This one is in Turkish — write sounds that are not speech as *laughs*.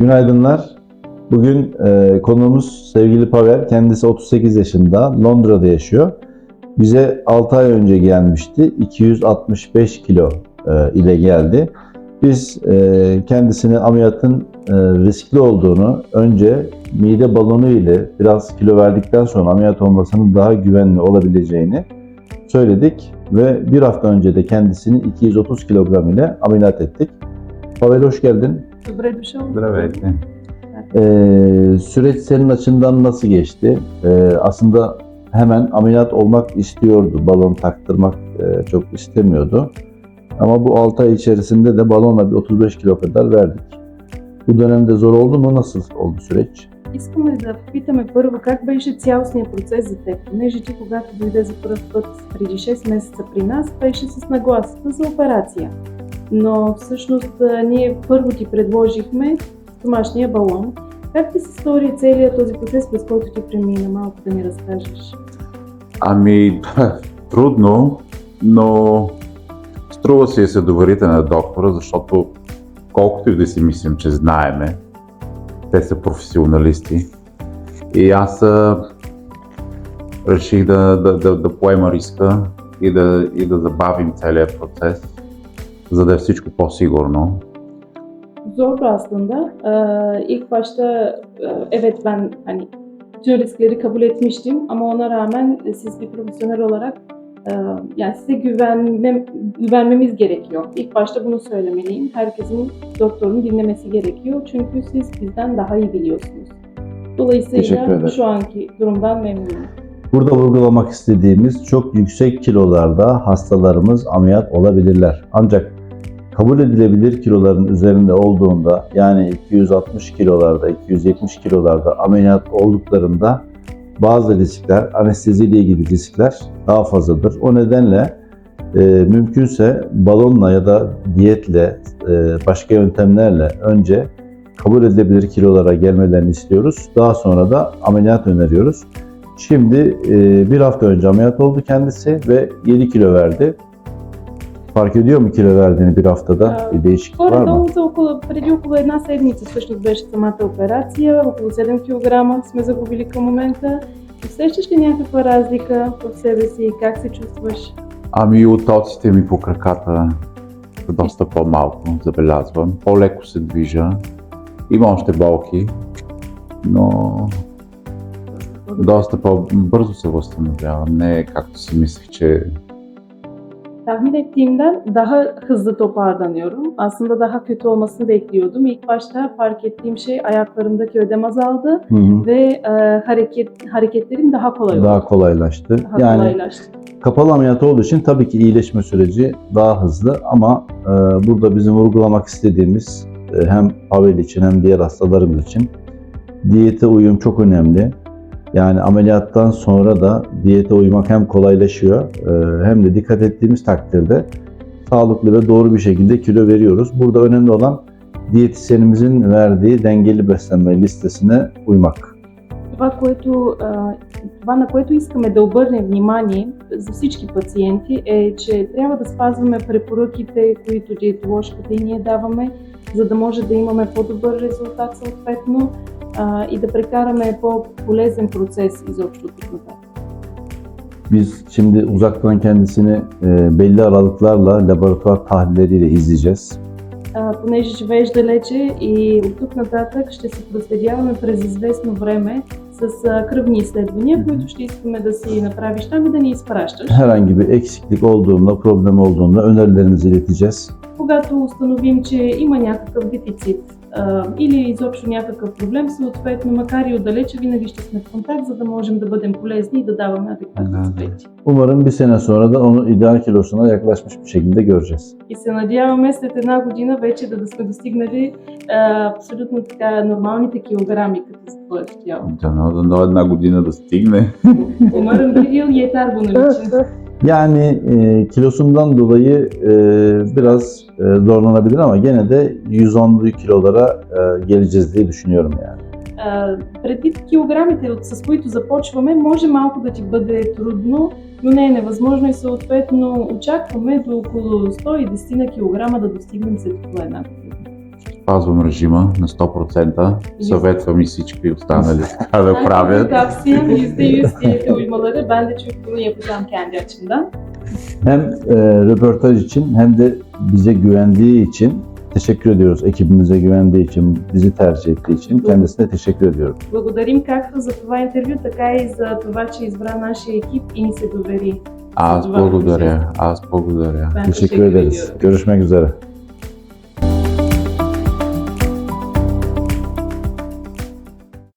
Günaydınlar. Bugün e, konuğumuz sevgili Pavel. Kendisi 38 yaşında, Londra'da yaşıyor. Bize 6 ay önce gelmişti. 265 kilo e, ile geldi. Biz e, kendisine ameliyatın e, riskli olduğunu, önce mide balonu ile biraz kilo verdikten sonra ameliyat olmasının daha güvenli olabileceğini söyledik ve bir hafta önce de kendisini 230 kilogram ile ameliyat ettik. Pavel hoş geldin. Добре дошъл. Здравейте. Ee, süreç senin açından nasıl geçti? Ee, aslında hemen ameliyat olmak istiyordu. Balon taktırmak e, çok istemiyordu. Ama bu 6 ay içerisinde de balonla bir 35 kilo kadar verdik. Bu dönemde zor oldu mu? Nasıl oldu süreç? Искаме да питаме първо как беше цялостният процес за теб, понеже ти когато дойде за първ път преди 6 месеца при нас, беше с нагласата за операция. Но всъщност ние първо ти предложихме домашния балон. Как ти се стори целият този процес, през който ти премина? Малко да ни разкажеш. Ами, *laughs* трудно, но струва си да се доверите на доктора, защото колкото и да си мислим, че знаеме, те са професионалисти. И аз реших да, да, да, да поема риска и да, и да забавим целият процес, за да е всичко по-сигурно. Zordu aslında. Ee, ilk başta e, evet ben hani bütün riskleri kabul etmiştim ama ona rağmen e, siz bir profesyonel olarak e, yani size güvenmem, güvenmemiz gerekiyor. İlk başta bunu söylemeliyim. Herkesin doktorunu dinlemesi gerekiyor. Çünkü siz bizden daha iyi biliyorsunuz. Teşekkür Dolayısıyla ederim. şu anki durumdan memnunum. Burada vurgulamak istediğimiz çok yüksek kilolarda hastalarımız ameliyat olabilirler. Ancak kabul edilebilir kiloların üzerinde olduğunda yani 260 kilolarda, 270 kilolarda ameliyat olduklarında bazı riskler, anesteziyle ilgili riskler daha fazladır. O nedenle e, mümkünse balonla ya da diyetle, e, başka yöntemlerle önce kabul edilebilir kilolara gelmelerini istiyoruz. Daha sonra da ameliyat öneriyoruz. Şimdi e, bir hafta önce ameliyat oldu kendisi ve 7 kilo verdi. Fark ediyor mu kilo verdiğini bir haftada? Bir değişiklik var mı? Горе-долу за около, преди около една седмица всъщност беше самата операция. Около 7 кг сме загубили към момента. Усещаш ли някаква разлика в себе си? Как се чувстваш? Ами оттоците ми по краката са доста по-малко, забелязвам. По-леко се движа. Има още болки, но доста по-бързо се възстановявам. Не е както си мислех, че Tahmin ettiğimden daha hızlı toparlanıyorum. Aslında daha kötü olmasını bekliyordum. İlk başta fark ettiğim şey ayaklarımdaki ödem azaldı Hı hı. ve e, hareket hareketlerim daha kolay oldu. Daha kolaylaştı. Daha yani kolaylaştı. kapalı ameliyat olduğu için tabii ki iyileşme süreci daha hızlı ama e, burada bizim vurgulamak istediğimiz e, hem Pavel için hem diğer hastalarımız için diyete uyum çok önemli. Yani ameliyattan sonra da diyete uymak hem kolaylaşıyor e, hem de dikkat ettiğimiz takdirde sağlıklı ve doğru bir şekilde kilo veriyoruz. Burada önemli olan diyetisyenimizin verdiği dengeli beslenme listesine uymak. Това, което, а, това, на което искаме да обърнем внимание за всички пациенти е, че трябва да спазваме препоръките, които диетоложката и ние даваме, за да може да имаме по-добър резултат съответно а, и да прекараме по-полезен процес изобщо от тук нататък. Biz şimdi uzaktan kendisini e, belli aralıklarla laboratuvar tahlilleriyle izleyeceğiz. А, понеже живееш далече и от тук нататък ще се проследяваме през известно време с а, кръвни изследвания, които ще искаме да си направиш там и да ни изпращаш. Herhangi bir eksiklik olduğunda, problem olduğunda önerilerimizi ileteceğiz. Когато установим, че има някакъв дефицит а, или изобщо някакъв проблем, съответно, макар и отдалече, винаги ще сме в контакт, за да можем да бъдем полезни и да даваме адекватни Да. съвети. Umarım bir sene sonra da onu ideal kilosuna yaklaşmış bir şekilde göreceğiz. И се надяваме след една година вече да, да сме достигнали а, абсолютно така нормалните килограми като за твоето тяло. дано, дано една година да стигне. Umarım bir yıl yeter bunun için. Yani e, kilosundan dolayı e, biraz e, zorlanabilir ama gene de 110'lu kilolara e, geleceğiz diye düşünüyorum yani. А, предвид килограмите, от- с които започваме, може малко да ти бъде трудно, но не е невъзможно и съответно очакваме до около 110 на килограма да достигнем след около една година. спазвам режима на 100%. Съветвам и всички останали така да Ben правят. tavsiyem %100 diyete uymaları. Ben de çok bunu yapacağım kendi açımdan. Hem e, röportaj için hem de bize güvendiği için teşekkür ediyoruz. Ekibimize güvendiği için, bizi tercih ettiği için kendisine teşekkür ediyorum. Благодарим както за това интервю, така и за това, че избра нашия екип и ни се довери. Аз Това благодаря. Аз благодаря. Ben Teşekkür ederiz. ediyorum. Görüşmek üzere.